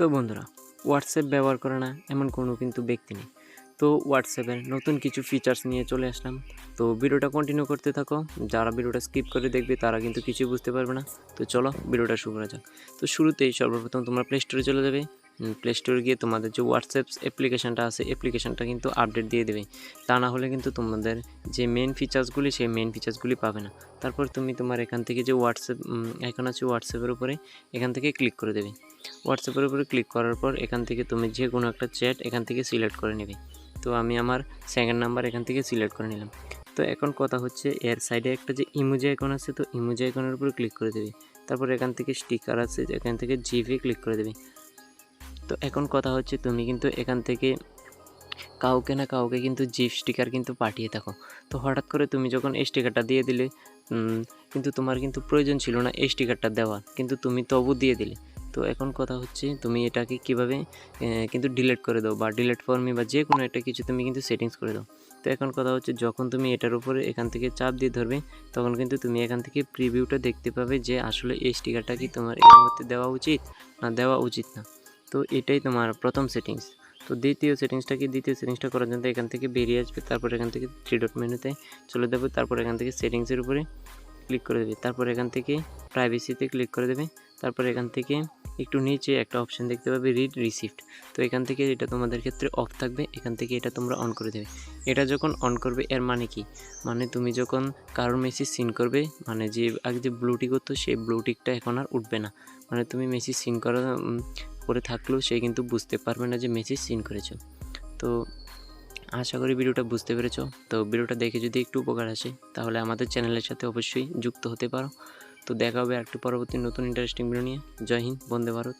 তো বন্ধুরা হোয়াটসঅ্যাপ ব্যবহার করে না এমন কোনো কিন্তু ব্যক্তি নেই। তো হোয়াটসঅ্যাপের নতুন কিছু ফিচার্স নিয়ে চলে আসলাম। তো ভিডিওটা কন্টিনিউ করতে থাকো। যারা ভিডিওটা স্কিপ করে দেখবে, তারা কিন্তু কিছুই বুঝতে পারবে না। তো চলো ভিডিওটা শুরু করা যাক। তো শুরুতেই সর্বপ্রথম তোমরা প্লে স্টোরে চলে যাবে। প্লে স্টোরে গিয়ে তোমাদের যে হোয়াটসঅ্যাপ অ্যাপ্লিকেশনটা আছে অ্যাপ্লিকেশনটা কিন্তু আপডেট দিয়ে দেবে। তা না হলে কিন্তু তোমাদের যে মেন ফিচার্সগুলি সেই মেন ফিচার্সগুলি পাবে না। তারপর তুমি তোমার এখান থেকে যে হোয়াটসঅ্যাপ এখন আছে হোয়াটসঅ্যাপের উপরে, এখান থেকে ক্লিক করে দেবে। হোয়াটসঅ্যাপের উপরে ক্লিক করার পর এখান থেকে তুমি যে কোনো একটা চ্যাট এখান থেকে সিলেক্ট করে নেবে। তো আমি আমার সেকেন্ড নাম্বার এখান থেকে সিলেক্ট করে নিলাম। তো এখন কথা হচ্ছে, এর সাইডে একটা যে ইমোজি আইকন আছে, তো ইমোজি আইকনের উপরে ক্লিক করে দেবে। তারপর এখান থেকে স্টিকার আছে, এখান থেকে জিভে ক্লিক করে দেবে। তো এখন কথা হচ্ছে তুমি কিন্তু এখান থেকে কাউকে না কাউকে কিন্তু জিপ স্টিকার কিন্তু পাঠিয়ে থাকো তো হঠাৎ করে তুমি যখন এই স্টিকারটা দিয়ে দিলে কিন্তু তোমার কিন্তু প্রয়োজন ছিল না এই স্টিকারটা দেওয়ার কিন্তু তুমি তবু দিয়ে দিলে। তো এখন কথা হচ্ছে তুমি এটাকে কীভাবে কিন্তু ডিলেট করে দাও বা ডিলেট ফর্মে বা যে কোনো একটা কিছু তুমি কিন্তু সেটিংস করে দাও। তো এখন কথা হচ্ছে যখন তুমি এটার উপরে এখান থেকে চাপ দিয়ে ধরবে, তখন কিন্তু তুমি এখান থেকে প্রিভিউটা দেখতে পাবে যে আসলে এই স্টিকারটা কি তোমার এর মধ্যে দেওয়া উচিত না দেওয়া উচিত না। তো এটাই তোমার প্রথম সেটিংস তো দ্বিতীয় সেটিংসটা কি? দ্বিতীয় সেটিংসটা করার জন্য এখান থেকে বেরিয়ে আসবে, তারপর এখান থেকে থ্রি ডট মেনুতে চলে যাবে, তারপর এখান থেকে সেটিংসের উপরে ক্লিক করে দেবে, তারপর এখান থেকে প্রাইভেসিতে ক্লিক করে দেবে, তারপর এখান থেকে একটু নিচে একটা অপশান দেখতে পাবে রিড রিসিপ্ট তো এখান থেকে এটা তোমাদের ক্ষেত্রে অফ থাকবে, এখান থেকে এটা তোমরা অন করে দেবে। এটা যখন অন করবে, এর মানে কি? মানে তুমি যখন কারোর মেসেজ সিন করবে মানে যে আগে যে ব্লুটিক হতো সেই ব্লুটিকটা এখন আর উঠবে না। মানে তুমি মেসেজ সিন করা করে থাকলেও সে কিন্তু বুঝতে পারবে না যে মেসি সিন করেছ। তো আশা করি ভিডিওটা বুঝতে পেরেছ। তো ভিডিওটা দেখে যদি একটু উপকার আসে, তাহলে আমাদের চ্যানেলের সাথে অবশ্যই যুক্ত হতে পারো। তো দেখা হবে একটু পরবর্তী নতুন ইন্টারেস্টিং ভিডিও নিয়ে। জয় হিন্দ, বন্দে ভারত।